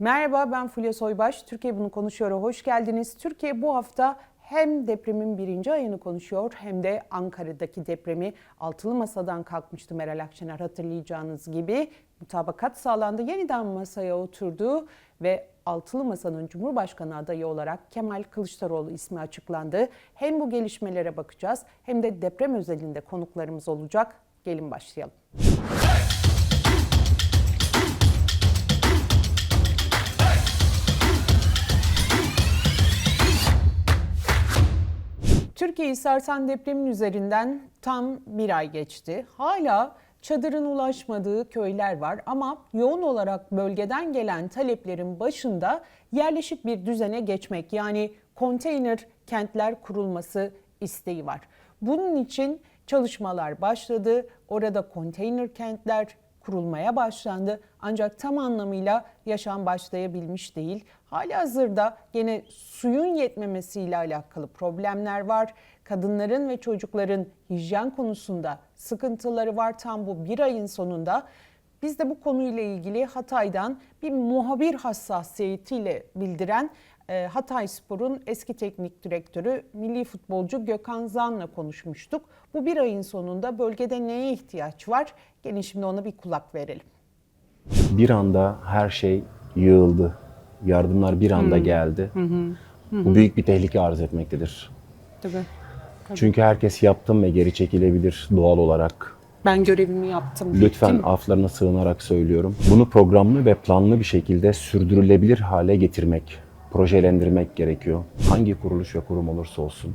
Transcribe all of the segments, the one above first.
Merhaba ben Fulya Soybaş. Türkiye bunu konuşuyor. Hoş geldiniz. Türkiye bu hafta hem depremin birinci ayını konuşuyor hem de Ankara'daki depremi altılı masadan kalkmıştı Meral Akşener hatırlayacağınız gibi. Mutabakat sağlandı, yeniden masaya oturdu ve altılı masanın Cumhurbaşkanı adayı olarak Kemal Kılıçdaroğlu ismi açıklandı. Hem bu gelişmelere bakacağız hem de deprem özelinde konuklarımız olacak. Gelin başlayalım. Türkiye'yi sarsan depremin üzerinden tam bir ay geçti. Hala çadırın ulaşmadığı köyler var ama yoğun olarak bölgeden gelen taleplerin başında yerleşik bir düzene geçmek yani konteyner kentler kurulması isteği var. Bunun için çalışmalar başladı. Orada konteyner kentler kurulmaya başlandı ancak tam anlamıyla yaşam başlayabilmiş değil. Hali hazırda gene suyun yetmemesiyle alakalı problemler var. Kadınların ve çocukların hijyen konusunda sıkıntıları var tam bu bir ayın sonunda. Biz de bu konuyla ilgili Hatay'dan bir muhabir hassasiyetiyle bildiren e, Hatay Spor'un eski teknik direktörü milli futbolcu Gökhan Zan'la konuşmuştuk. Bu bir ayın sonunda bölgede neye ihtiyaç var? Gelin şimdi ona bir kulak verelim. Bir anda her şey yığıldı. Yardımlar bir anda geldi. Bu büyük bir tehlike arz etmektedir. Tabii. Çünkü herkes yaptım ve geri çekilebilir doğal olarak. Ben görevimi yaptım. Lütfen aflarına sığınarak söylüyorum. Bunu programlı ve planlı bir şekilde sürdürülebilir hale getirmek, projelendirmek gerekiyor. Hangi kuruluş ve kurum olursa olsun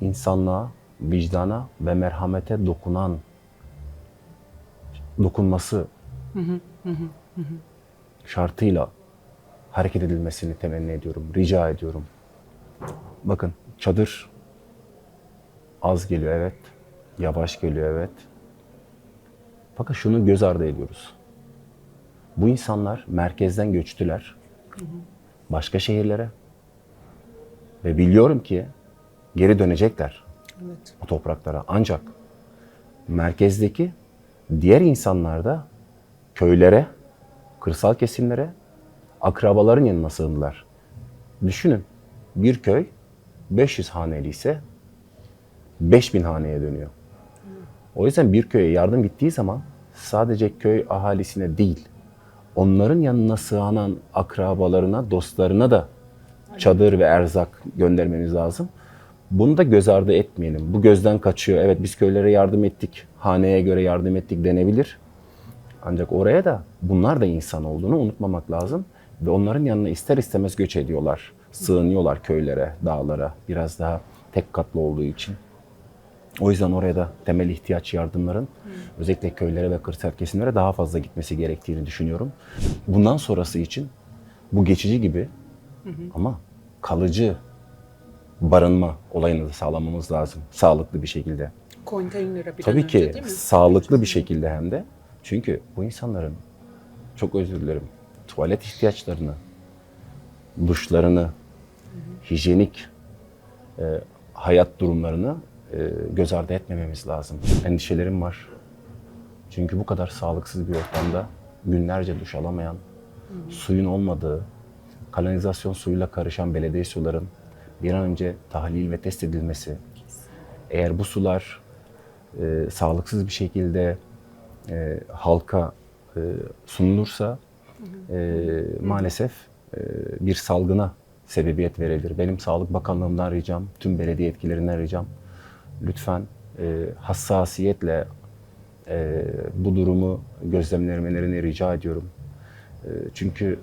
insanlığa, vicdana ve merhamete dokunan dokunması şartıyla hareket edilmesini temenni ediyorum, rica ediyorum. Bakın çadır az geliyor evet, yavaş geliyor evet. Fakat şunu göz ardı ediyoruz. Bu insanlar merkezden göçtüler. Başka şehirlere. Ve biliyorum ki geri dönecekler Evet. o topraklara. Ancak merkezdeki diğer insanlar da köylere, kırsal kesimlere, akrabaların yanına sığındılar. Düşünün bir köy 500 haneli ise 5000 haneye dönüyor. O yüzden bir köye yardım gittiği zaman sadece köy ahalisine değil, onların yanına sığınan akrabalarına, dostlarına da çadır ve erzak göndermemiz lazım. Bunu da göz ardı etmeyelim. Bu gözden kaçıyor. Evet biz köylere yardım ettik, haneye göre yardım ettik denebilir. Ancak oraya da bunlar da insan olduğunu unutmamak lazım. Ve onların yanına ister istemez göç ediyorlar. Sığınıyorlar köylere, dağlara. Biraz daha tek katlı olduğu için. O yüzden oraya da temel ihtiyaç yardımların özellikle köylere ve kırsal kesimlere daha fazla gitmesi gerektiğini düşünüyorum. Bundan sonrası için bu geçici gibi ama kalıcı barınma olayını da sağlamamız lazım. Sağlıklı bir şekilde. Konteynere bir Tabii önce, ki değil mi? sağlıklı bir şekilde hem de. Çünkü bu insanların çok özür dilerim tuvalet ihtiyaçlarını, duşlarını, hijyenik e, hayat durumlarını göz ardı etmememiz lazım. Endişelerim var. Çünkü bu kadar sağlıksız bir ortamda günlerce duş alamayan, suyun olmadığı, kanalizasyon suyuyla karışan belediye suların bir an önce tahlil ve test edilmesi, eğer bu sular e, sağlıksız bir şekilde e, halka e, sunulursa e, maalesef e, bir salgına sebebiyet verebilir. Benim Sağlık Bakanlığımdan ricam, tüm belediye yetkililerinden ricam lütfen e, hassasiyetle e, bu durumu gözlemlemelerini rica ediyorum. E, çünkü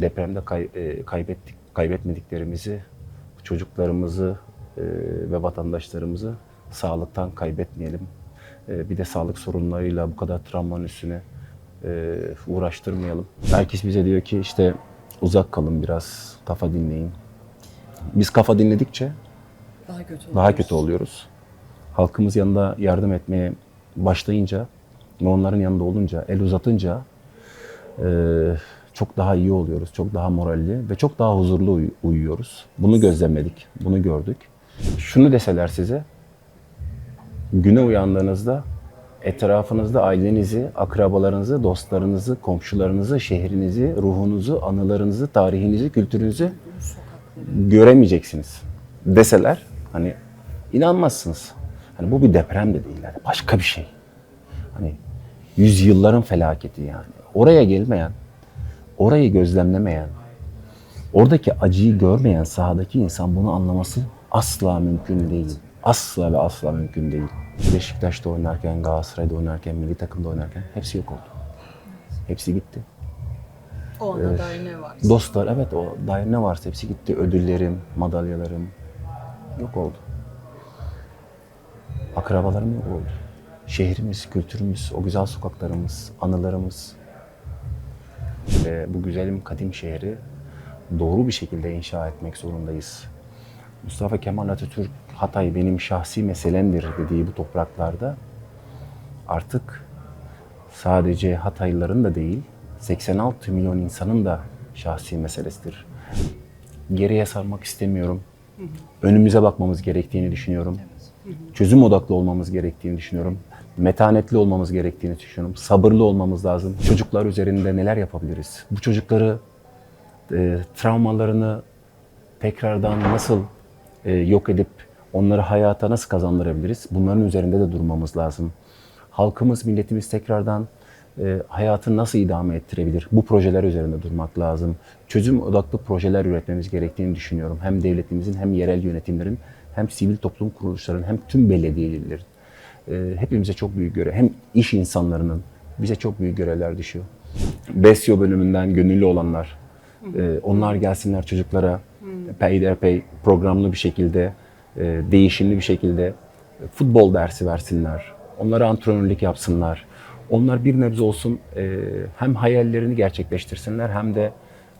depremde kay, e, kaybettik, kaybetmediklerimizi, çocuklarımızı e, ve vatandaşlarımızı sağlıktan kaybetmeyelim. E, bir de sağlık sorunlarıyla bu kadar travmanın üstüne e, uğraştırmayalım. Herkes bize diyor ki işte uzak kalın biraz, kafa dinleyin. Biz kafa dinledikçe Daha kötü daha kötü oluyoruz. Halkımız yanında yardım etmeye başlayınca ve onların yanında olunca, el uzatınca e, çok daha iyi oluyoruz. Çok daha moralli ve çok daha huzurlu uy- uyuyoruz. Bunu gözlemledik, bunu gördük. Şunu deseler size, güne uyandığınızda etrafınızda ailenizi, akrabalarınızı, dostlarınızı, komşularınızı, şehrinizi, ruhunuzu, anılarınızı, tarihinizi, kültürünüzü göremeyeceksiniz deseler hani inanmazsınız. Hani bu bir deprem de değil. Yani başka bir şey. Hani yüzyılların felaketi yani. Oraya gelmeyen, orayı gözlemlemeyen, oradaki acıyı görmeyen sahadaki insan bunu anlaması asla mümkün değil. Asla ve asla mümkün değil. Beşiktaş'ta oynarken, Galatasaray'da oynarken, milli takımda oynarken hepsi yok oldu. Hepsi gitti. O anda dair ne var? Dostlar evet o dair ne varsa hepsi gitti. Ödüllerim, madalyalarım yok oldu. Akrabalarım yok oldu. Şehrimiz, kültürümüz, o güzel sokaklarımız, anılarımız ve bu güzelim kadim şehri doğru bir şekilde inşa etmek zorundayız. Mustafa Kemal Atatürk Hatay benim şahsi meselemdir dediği bu topraklarda artık sadece Hataylıların da değil 86 milyon insanın da şahsi meselesidir. Geriye sarmak istemiyorum. Önümüze bakmamız gerektiğini düşünüyorum. Çözüm odaklı olmamız gerektiğini düşünüyorum. Metanetli olmamız gerektiğini düşünüyorum. Sabırlı olmamız lazım. Çocuklar üzerinde neler yapabiliriz? Bu çocukları e, travmalarını tekrardan nasıl e, yok edip onları hayata nasıl kazandırabiliriz? Bunların üzerinde de durmamız lazım. Halkımız, milletimiz tekrardan e, hayatı nasıl idame ettirebilir? Bu projeler üzerinde durmak lazım. Çözüm odaklı projeler üretmemiz gerektiğini düşünüyorum. Hem devletimizin hem yerel yönetimlerin hem sivil toplum kuruluşlarının hem tüm belediyelerin e, hepimize çok büyük görev hem iş insanlarının bize çok büyük görevler düşüyor. Besyo bölümünden gönüllü olanlar e, onlar gelsinler çocuklara peyderpey programlı bir şekilde e, değişimli bir şekilde futbol dersi versinler. Onlara antrenörlük yapsınlar. Onlar bir nebze olsun e, hem hayallerini gerçekleştirsinler hem de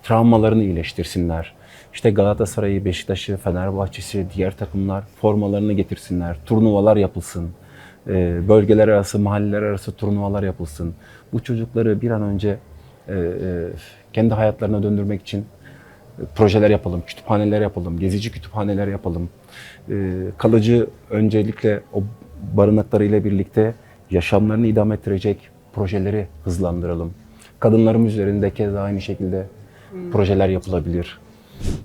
travmalarını iyileştirsinler. İşte Galatasaray'ı, Beşiktaş'ı, Fenerbahçe'si, diğer takımlar formalarını getirsinler. Turnuvalar yapılsın. E, bölgeler arası, mahalleler arası turnuvalar yapılsın. Bu çocukları bir an önce e, e, kendi hayatlarına döndürmek için e, projeler yapalım, kütüphaneler yapalım, gezici kütüphaneler yapalım. E, kalıcı öncelikle o barınaklarıyla birlikte yaşamlarını idame ettirecek projeleri hızlandıralım. Kadınlarımız üzerinde keza aynı şekilde projeler yapılabilir.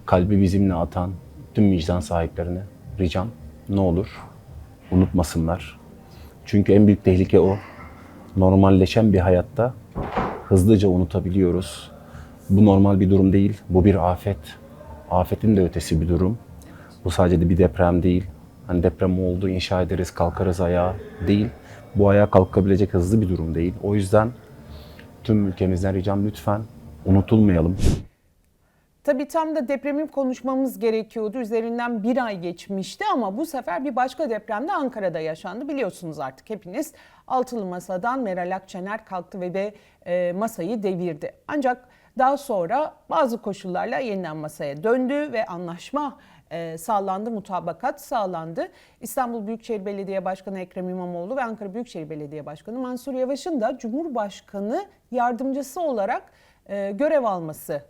Kalbi bizimle atan tüm vicdan sahiplerine ricam ne olur unutmasınlar. Çünkü en büyük tehlike o. Normalleşen bir hayatta hızlıca unutabiliyoruz. Bu normal bir durum değil. Bu bir afet. Afetin de ötesi bir durum. Bu sadece de bir deprem değil. Hani deprem oldu, inşa ederiz, kalkarız ayağa değil. Bu ayağa kalkabilecek hızlı bir durum değil. O yüzden tüm ülkemizden ricam lütfen unutulmayalım. Tabii tam da depremi konuşmamız gerekiyordu. Üzerinden bir ay geçmişti ama bu sefer bir başka deprem de Ankara'da yaşandı. Biliyorsunuz artık hepiniz altılı masadan Meral Akşener kalktı ve de e, masayı devirdi. Ancak daha sonra bazı koşullarla yeniden masaya döndü ve anlaşma e, sağlandı, mutabakat sağlandı. İstanbul Büyükşehir Belediye Başkanı Ekrem İmamoğlu ve Ankara Büyükşehir Belediye Başkanı Mansur Yavaş'ın da Cumhurbaşkanı yardımcısı olarak e, görev alması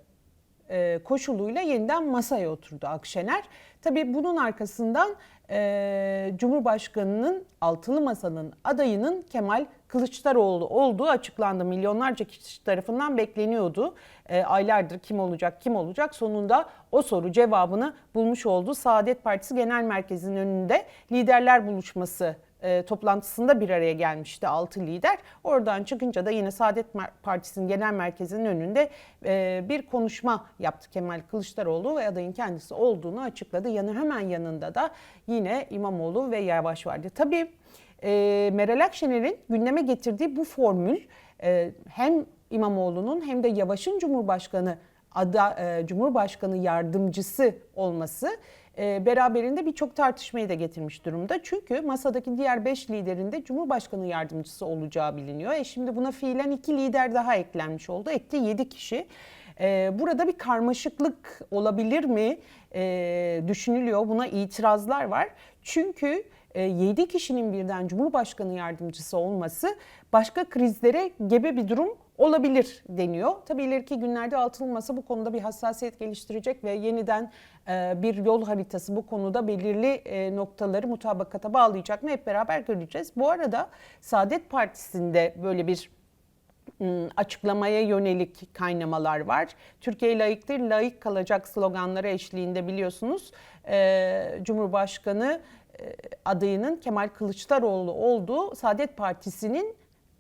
e, koşuluyla yeniden masaya oturdu Akşener. Tabii bunun arkasından e, Cumhurbaşkanı'nın altılı masanın adayının Kemal Kılıçdaroğlu olduğu açıklandı. Milyonlarca kişi tarafından bekleniyordu. E, aylardır kim olacak kim olacak sonunda o soru cevabını bulmuş oldu. Saadet Partisi Genel Merkezi'nin önünde liderler buluşması e, toplantısında bir araya gelmişti 6 lider. Oradan çıkınca da yine Saadet Partisi'nin genel merkezinin önünde e, bir konuşma yaptı Kemal Kılıçdaroğlu ve adayın kendisi olduğunu açıkladı. Yanı hemen yanında da yine İmamoğlu ve Yavaş vardı. Tabii e, Meral Akşener'in gündeme getirdiği bu formül e, hem İmamoğlu'nun hem de Yavaş'ın Cumhurbaşkanı ada, e, Cumhurbaşkanı yardımcısı olması beraberinde birçok tartışmayı da getirmiş durumda. Çünkü masadaki diğer 5 liderin de Cumhurbaşkanı yardımcısı olacağı biliniyor. E şimdi buna fiilen 2 lider daha eklenmiş oldu. Ekte 7 kişi. E, burada bir karmaşıklık olabilir mi e, düşünülüyor. Buna itirazlar var. Çünkü 7 kişinin birden Cumhurbaşkanı yardımcısı olması başka krizlere gebe bir durum olabilir deniyor. Tabii ileriki günlerde altılı masa bu konuda bir hassasiyet geliştirecek ve yeniden e, bir yol haritası bu konuda belirli e, noktaları mutabakata bağlayacak mı hep beraber göreceğiz. Bu arada Saadet Partisi'nde böyle bir açıklamaya yönelik kaynamalar var. Türkiye layıktır, layık kalacak sloganları eşliğinde biliyorsunuz e, Cumhurbaşkanı adayının Kemal Kılıçdaroğlu olduğu Saadet Partisi'nin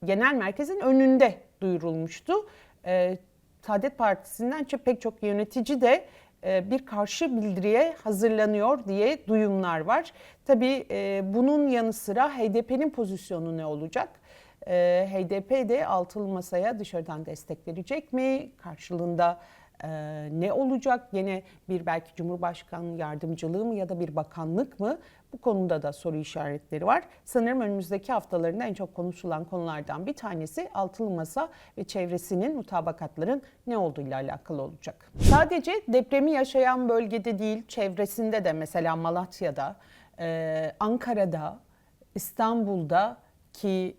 genel merkezin önünde duyurulmuştu. E, Saadet Partisi'nden pek çok yönetici de e, bir karşı bildiriye hazırlanıyor diye duyumlar var. Tabii e, bunun yanı sıra HDP'nin pozisyonu ne olacak? Ee, HDP de altılı masaya dışarıdan destek verecek mi? Karşılığında e, ne olacak? Yine bir belki Cumhurbaşkanı yardımcılığı mı ya da bir bakanlık mı? Bu konuda da soru işaretleri var. Sanırım önümüzdeki haftalarında en çok konuşulan konulardan bir tanesi altılı masa ve çevresinin mutabakatların ne olduğuyla alakalı olacak. Sadece depremi yaşayan bölgede değil, çevresinde de mesela Malatya'da, e, Ankara'da, İstanbul'da ki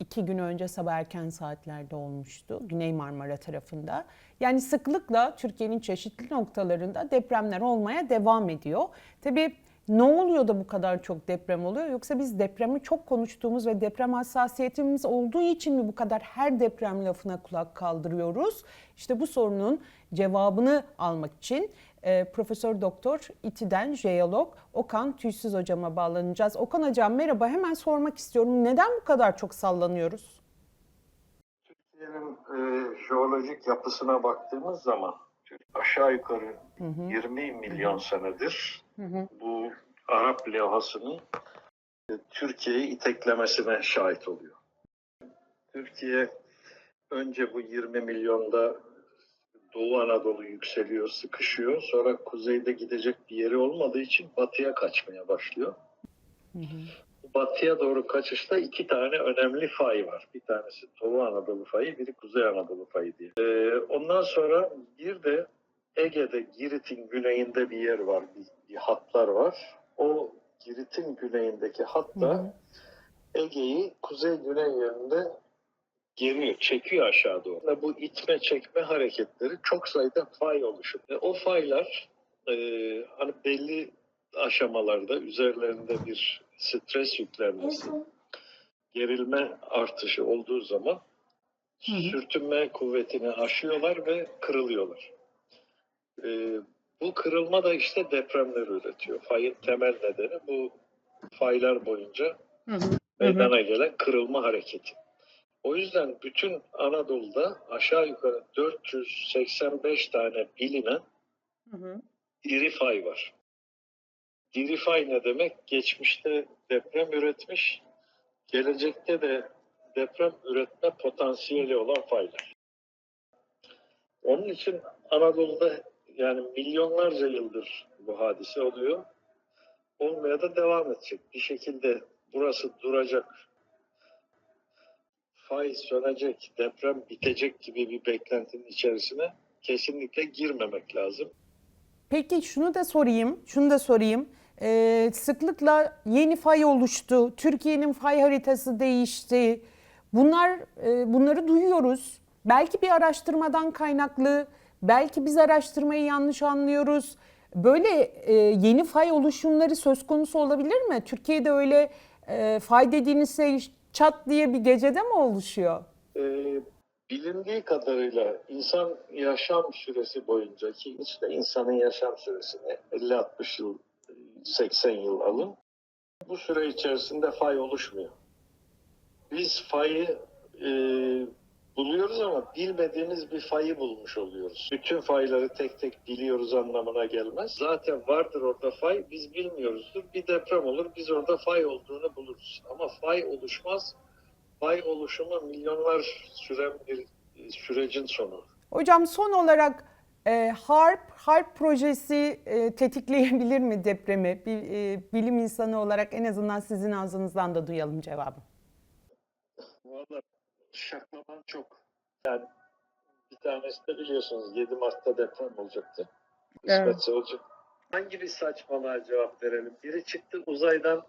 iki gün önce sabah erken saatlerde olmuştu Güney Marmara tarafında. Yani sıklıkla Türkiye'nin çeşitli noktalarında depremler olmaya devam ediyor. Tabii ne oluyor da bu kadar çok deprem oluyor yoksa biz depremi çok konuştuğumuz ve deprem hassasiyetimiz olduğu için mi bu kadar her deprem lafına kulak kaldırıyoruz? İşte bu sorunun cevabını almak için e, Profesör Doktor İTİ'den jeolog Okan Tüysüz hocama bağlanacağız. Okan hocam merhaba hemen sormak istiyorum. Neden bu kadar çok sallanıyoruz? Türkiye'nin e, jeolojik yapısına baktığımız zaman aşağı yukarı 20 milyon senedir bu Arap levhasının e, Türkiye'yi iteklemesine şahit oluyor. Türkiye önce bu 20 milyonda Doğu Anadolu yükseliyor, sıkışıyor. Sonra kuzeyde gidecek bir yeri olmadığı için batıya kaçmaya başlıyor. Batıya doğru kaçışta iki tane önemli fay var. Bir tanesi Doğu Anadolu fayı, biri Kuzey Anadolu fayı diye. Ee, ondan sonra bir de Ege'de Girit'in güneyinde bir yer var, bir, bir hatlar var. O Girit'in güneyindeki hat da Ege'yi kuzey-güney yönünde geriyor, çekiyor aşağı doğru. Ve Bu itme çekme hareketleri çok sayıda fay oluşuyor. Ve o faylar e, hani belli aşamalarda üzerlerinde bir stres yüklenmesi, gerilme artışı olduğu zaman sürtünme kuvvetini aşıyorlar ve kırılıyorlar. E, bu kırılma da işte depremler üretiyor. Fayın temel nedeni bu faylar boyunca meydana gelen kırılma hareketi. O yüzden bütün Anadolu'da aşağı yukarı 485 tane bilinen diri fay var. Diri fay ne demek? Geçmişte deprem üretmiş, gelecekte de deprem üretme potansiyeli olan faylar. Onun için Anadolu'da yani milyonlarca yıldır bu hadise oluyor. Olmaya da devam edecek. Bir şekilde burası duracak, fay sönecek, deprem bitecek gibi bir beklentinin içerisine kesinlikle girmemek lazım. Peki şunu da sorayım, şunu da sorayım. Ee, sıklıkla yeni fay oluştu, Türkiye'nin fay haritası değişti. Bunlar, e, bunları duyuyoruz. Belki bir araştırmadan kaynaklı, belki biz araştırmayı yanlış anlıyoruz. Böyle e, yeni fay oluşumları söz konusu olabilir mi? Türkiye'de öyle e, fay dediğiniz şey çat diye bir gecede mi oluşuyor? Ee, bilindiği kadarıyla insan yaşam süresi boyunca ki işte insanın yaşam süresini 50-60 yıl, 80 yıl alın. Bu süre içerisinde fay oluşmuyor. Biz fayı e, buluyoruz ama bilmediğimiz bir fayı bulmuş oluyoruz. Bütün fayları tek tek biliyoruz anlamına gelmez. Zaten vardır orada fay, biz bilmiyoruzdur. Bir deprem olur, biz orada fay olduğunu buluruz. Ama fay oluşmaz. Fay oluşumu milyonlar süren bir e, sürecin sonu. Hocam son olarak e, HARP, HARP projesi e, tetikleyebilir mi depremi? Bir e, bilim insanı olarak en azından sizin ağzınızdan da duyalım cevabı. Valla şaklaman çok. Yani bir tanesi de biliyorsunuz 7 Mart'ta deprem olacaktı. Evet. İsmet Sözcü. Hangi bir saçmalığa cevap verelim? Biri çıktı uzaydan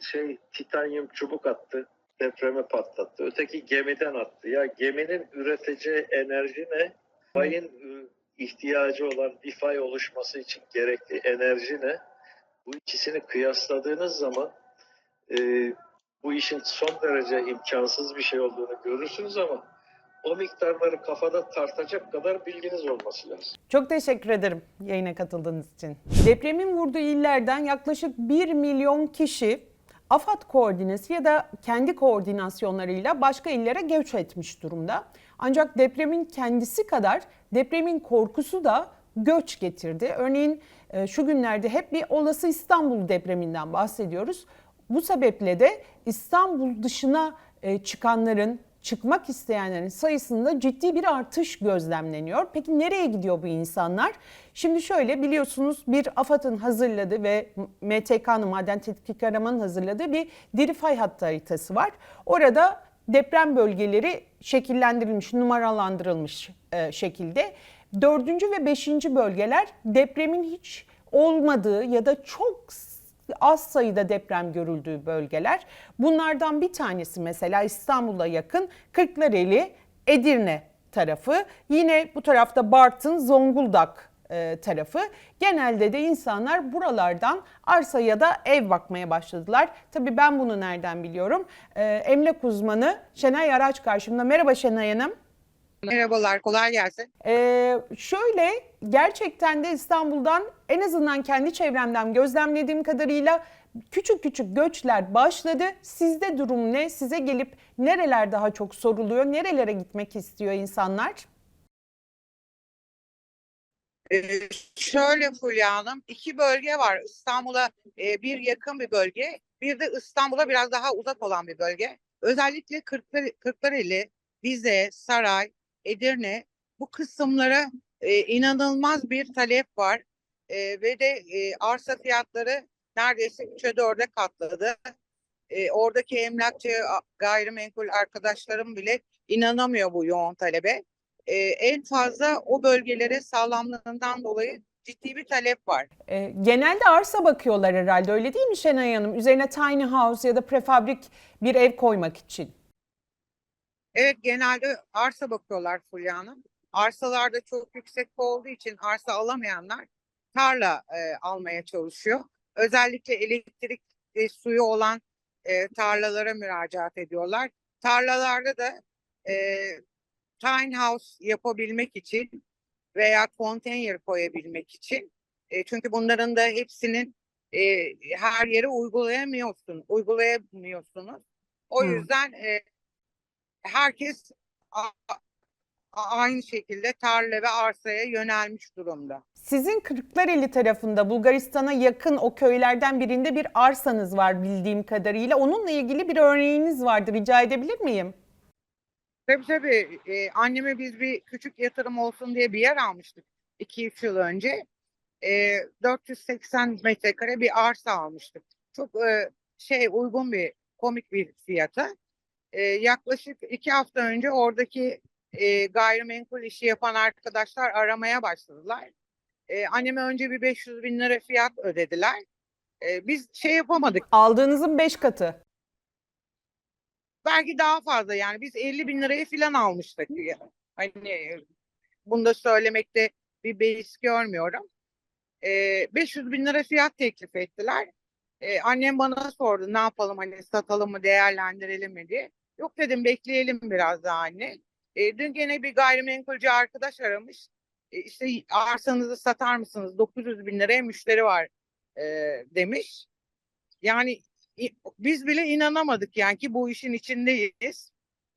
şey titanyum çubuk attı. depremi patlattı. Öteki gemiden attı. Ya geminin üreteceği enerji ne? Fayın e, ihtiyacı olan bir fay oluşması için gerekli enerji ne? Bu ikisini kıyasladığınız zaman e, bu işin son derece imkansız bir şey olduğunu görürsünüz ama o miktarları kafada tartacak kadar bilginiz olması lazım. Çok teşekkür ederim yayına katıldığınız için. Depremin vurduğu illerden yaklaşık 1 milyon kişi AFAD koordinesi ya da kendi koordinasyonlarıyla başka illere göç etmiş durumda. Ancak depremin kendisi kadar depremin korkusu da göç getirdi. Örneğin e, şu günlerde hep bir olası İstanbul depreminden bahsediyoruz. Bu sebeple de İstanbul dışına e, çıkanların, çıkmak isteyenlerin sayısında ciddi bir artış gözlemleniyor. Peki nereye gidiyor bu insanlar? Şimdi şöyle biliyorsunuz bir AFAD'ın hazırladığı ve MTK'nın Maden Tetkik Aramanın hazırladığı bir deri fay hattı haritası var. Orada deprem bölgeleri şekillendirilmiş, numaralandırılmış e, şekilde. Dördüncü ve beşinci bölgeler depremin hiç olmadığı ya da çok az sayıda deprem görüldüğü bölgeler. Bunlardan bir tanesi mesela İstanbul'a yakın Kırklareli, Edirne tarafı. Yine bu tarafta Bartın, Zonguldak e, tarafı. Genelde de insanlar buralardan arsa ya da ev bakmaya başladılar. Tabii ben bunu nereden biliyorum? E, emlak uzmanı Şenay Araç karşımda. Merhaba Şenay Hanım. Merhabalar, kolay gelsin. Ee, şöyle gerçekten de İstanbul'dan en azından kendi çevremden gözlemlediğim kadarıyla küçük küçük göçler başladı. Sizde durum ne? Size gelip nereler daha çok soruluyor? Nerelere gitmek istiyor insanlar? Ee, şöyle Fulya Hanım, iki bölge var. İstanbul'a e, bir yakın bir bölge, bir de İstanbul'a biraz daha uzak olan bir bölge. Özellikle Kırklar, Kırklareli, Rize, Saray, Edirne bu kısımlara e, inanılmaz bir talep var. E, ve de e, arsa fiyatları neredeyse 3'e 4'e katladı. E, oradaki emlakçı gayrimenkul arkadaşlarım bile inanamıyor bu yoğun talebe. E, en fazla o bölgelere sağlamlığından dolayı ciddi bir talep var. Ee, genelde arsa bakıyorlar herhalde öyle değil mi Şenay Hanım? Üzerine tiny house ya da prefabrik bir ev koymak için. Evet genelde arsa bakıyorlar Fulya Hanım. Arsalarda çok yüksek olduğu için arsa alamayanlar tarla e, almaya çalışıyor. Özellikle elektrik ve suyu olan e, tarlalara müracaat ediyorlar. Tarlalarda da e, tiny house yapabilmek için veya konteyner koyabilmek için e, çünkü bunların da hepsinin e, her yere uygulayamıyorsun, uygulayamıyorsunuz. O Hmm. yüzden e, herkes aynı şekilde tarla ve arsaya yönelmiş durumda. Sizin Kırklareli tarafında Bulgaristan'a yakın o köylerden birinde bir arsanız var bildiğim kadarıyla. Onunla ilgili bir örneğiniz vardı. Rica edebilir miyim? Tabii tabii. E, anneme biz bir küçük yatırım olsun diye bir yer almıştık 2-3 yıl önce. E, 480 metrekare bir arsa almıştık. Çok e, şey uygun bir komik bir fiyata. E, yaklaşık iki hafta önce oradaki e, gayrimenkul işi yapan arkadaşlar aramaya başladılar. E, anneme önce bir 500 bin lira fiyat ödediler. E, biz şey yapamadık. Aldığınızın 5 katı. belki daha fazla yani biz 50 bin liraya falan almıştık. Hani bunu da söylemekte bir beis görmüyorum. Ee, 500 bin lira fiyat teklif ettiler. Ee, annem bana sordu ne yapalım hani satalım mı değerlendirelim mi diye. Yok dedim bekleyelim biraz daha anne. Ee, dün gene bir gayrimenkulcü arkadaş aramış. Ee, işte arsanızı satar mısınız 900 bin liraya müşteri var e, demiş. Yani biz bile inanamadık yani ki bu işin içindeyiz.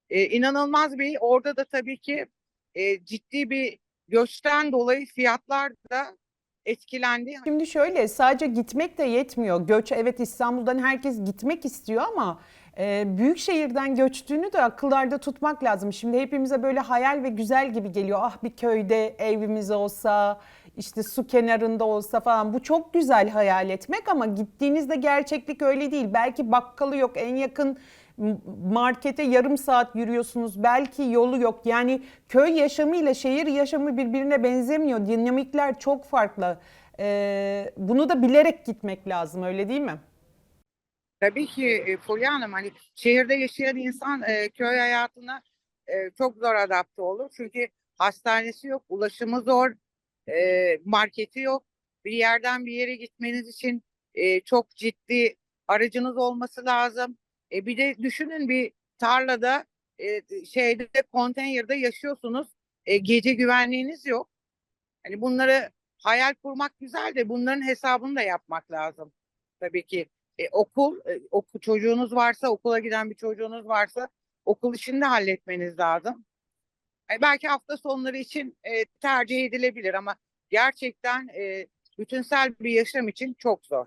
Ee, inanılmaz bir orada da tabii ki e, ciddi bir göçten dolayı fiyatlar da etkilendi. Şimdi şöyle sadece gitmek de yetmiyor. Göç evet İstanbul'dan herkes gitmek istiyor ama e, büyük şehirden göçtüğünü de akıllarda tutmak lazım. Şimdi hepimize böyle hayal ve güzel gibi geliyor. Ah bir köyde evimiz olsa, işte su kenarında olsa falan. Bu çok güzel hayal etmek ama gittiğinizde gerçeklik öyle değil. Belki bakkalı yok, en yakın markete yarım saat yürüyorsunuz. Belki yolu yok. Yani köy yaşamı ile şehir yaşamı birbirine benzemiyor. Dinamikler çok farklı. Ee, bunu da bilerek gitmek lazım öyle değil mi? Tabii ki e, Fulya Hanım hani şehirde yaşayan insan e, köy hayatına e, çok zor adapte olur. Çünkü hastanesi yok, ulaşımı zor, e, marketi yok. Bir yerden bir yere gitmeniz için e, çok ciddi aracınız olması lazım. E, bir de düşünün bir tarlada e, şeyde konteynerde yaşıyorsunuz. E, gece güvenliğiniz yok. Hani bunları hayal kurmak güzel de bunların hesabını da yapmak lazım. Tabii ki e, okul, e, oku, çocuğunuz varsa, okula giden bir çocuğunuz varsa okul işini de halletmeniz lazım. E, belki hafta sonları için e, tercih edilebilir ama gerçekten e, bütünsel bir yaşam için çok zor.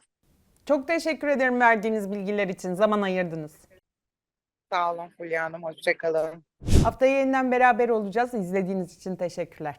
Çok teşekkür ederim verdiğiniz bilgiler için. Zaman ayırdınız. Sağ olun Fulya Hanım, hoşçakalın. Haftaya yeniden beraber olacağız. İzlediğiniz için teşekkürler.